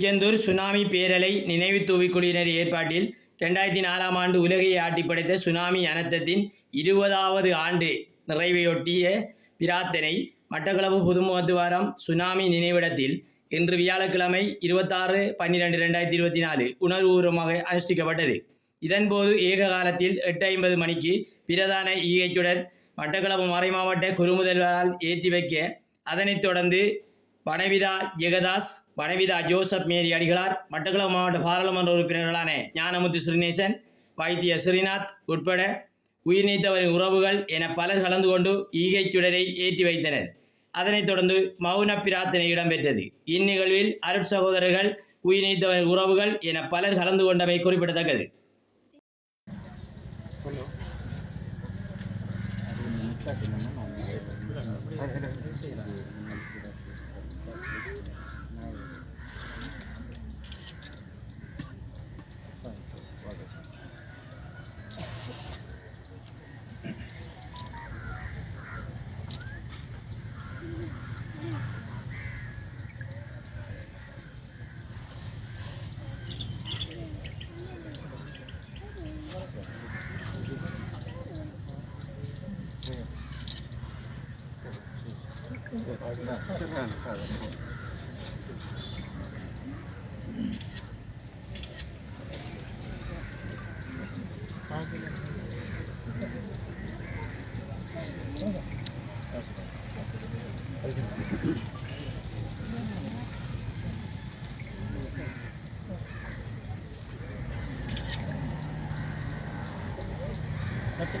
Tiruchendur tsunami பேரலை நினைவு தூவிக்குழுவினர் ஏற்பாட்டில் ரெண்டாயிரத்தி நாலாம் ஆண்டு உலகை ஆட்டி படைத்த சுனாமி அனர்த்தத்தின் இருபதாவது ஆண்டு நிறைவையொட்டிய பிரார்த்தனை மட்டக்களப்பு புதுமுகத்துவாரம் சுனாமி நினைவிடத்தில் இன்று வியாழக்கிழமை இருபத்தாறு பன்னிரெண்டு ரெண்டாயிரத்தி இருபத்தி நாலு உணர்வுபூர்வமாக அனுஷ்டிக்கப்பட்டது. இதன்போது ஏக காலத்தில் எட்டு ஐம்பது மணிக்கு பிரதான ஈகைச்சுடர் மட்டக்களப்பு மறைமாவட்ட குறுமுதல்வரால் ஏற்றி வைக்க அதனைத் தொடர்ந்து வனவிதா ஜெகதாஸ் வனவிதா ஜோசப் மேரி அடிகளார் மட்டக்களப்பு மாவட்ட பாராளுமன்ற உறுப்பினர்களான ஞானமுத்து ஸ்ரீநேசன் வைத்திய ஸ்ரீநாத் உட்பட உயிர் நீத்தவரின் உறவுகள் என பலர் கலந்து கொண்டு ஈகைச் சுடரை ஏற்றி வைத்தனர். அதனைத் தொடர்ந்து மௌன பிரார்த்தனை இடம்பெற்றது. இந்நிகழ்வில் அருட்சகோதரர்கள் உயிர் நீத்தவரின் உறவுகள் என பலர் கலந்து கொண்டமை குறிப்பிடத்தக்கது. That's it.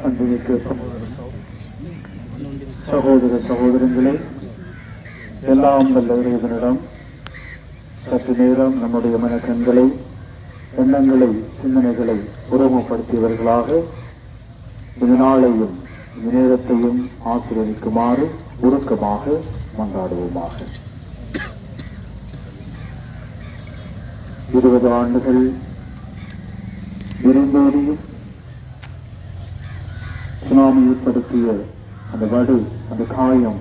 அன்புமிக்க சகோதர சகோதரங்களே எல்லாம் வல்ல இறைவனிடம் சற்று நேரம் நம்முடைய மனக்கண்களை எண்ணங்களை சிந்தனைகளை உருவப்படுத்தியவர்களாக இந்த நாளையும் இந்த நேரத்தையும் ஆசீர்வதிக்குமாறு உருக்கமாக கொண்டாடுவோமாக இருபது ஆண்டுகள் இருந்தோடியும் சுனாமி ஏற்படுத்திய அந்த வடு அந்த காயம்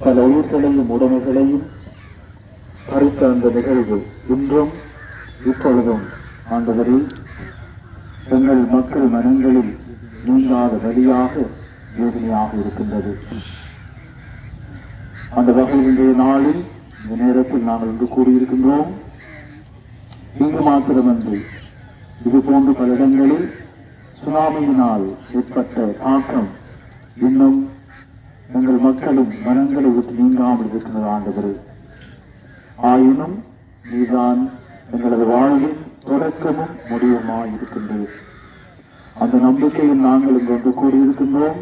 பல உயிர்களையும் உடமைகளையும் பறித்த அந்த நிகழ்வு இன்றும் இப்பொழுதும் ஆண்டவரே எங்கள் மக்கள் மனங்களில் நீங்காத வழியாக வேதனையாக இருக்கின்றது. அந்த வகையில் இன்றைய நாளில் இந்த நேரத்தில் நாங்கள் இன்று கூறியிருக்கின்றோம் இங்கு மாத்திரமன்றி இது போன்ற பல இடங்களில் சுனாமியினால் ஏற்பட்ட தாக்கம் இன்னும் எங்கள் மக்களும் மனங்களை விட்டு நீங்காமல் இருக்கின்றது ஆண்டவர். ஆயினும் நீதான் எங்களது வாழ்வின் தொடக்கமும் முடிவுமா இருக்கின்றது அந்த நம்பிக்கையில் நாங்கள் இங்கு ஒன்று கூடியிருக்கின்றோம்.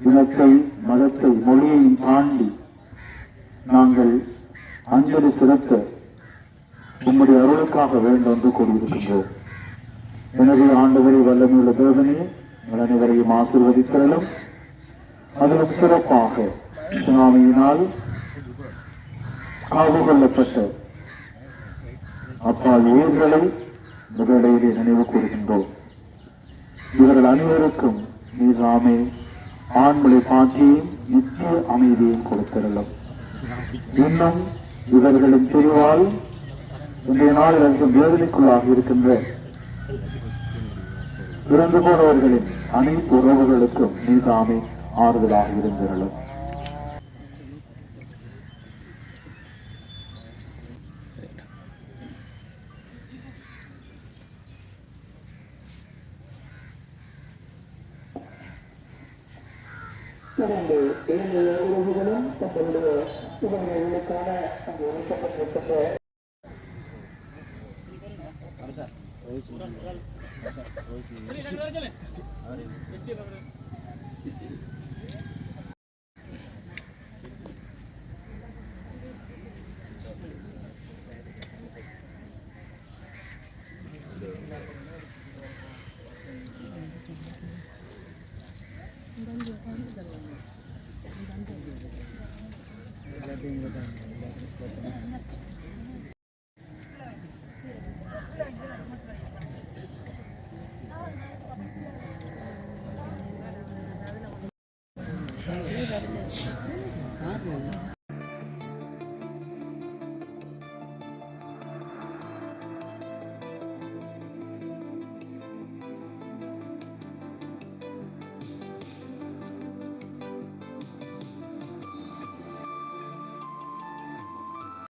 இனத்தை மதத்தை மொழியையும் தாண்டி நாங்கள் அஞ்சலி செலுத்த உம்முடைய அருளுக்காக வேண்டும் என்று கூறியிருக்கின்றோம் எனவே ஆண்டவரை வல்லமையுள்ள தேவனே நலனைவரையும் அனைவரையும் ஆசீர்வதித்தலும் அதிலும் சிறப்பாக சுனாமியினால் காவு கொள்ளப்பட்ட அப்பால் உயிர்களை முதலிடையிலே நினைவு கூறுகின்றோம். இவர்கள் அனைவருக்கும் நீதாமே ஆண்மொழி பாற்றியும் நித்திய அமைதியையும் கொடுத்திருந்தோம் இன்னும் இவர்களின் பிரிவால் இன்றைய நாள் இவர்கள் வேதனைக்குள்ளாக இருக்கின்ற இறந்து போனவர்களின் அனைத்து உறவுகளுக்கும் நீதாமே ஆறுதலாக இருந்திருந்தோம் இரண்டு இரண்டு உறவுகளும் தங்களுடைய உடல்நிலைகளுக்கான அங்கு இணைக்கப்பட்டிருக்கின்ற ரோஹித் Thank you.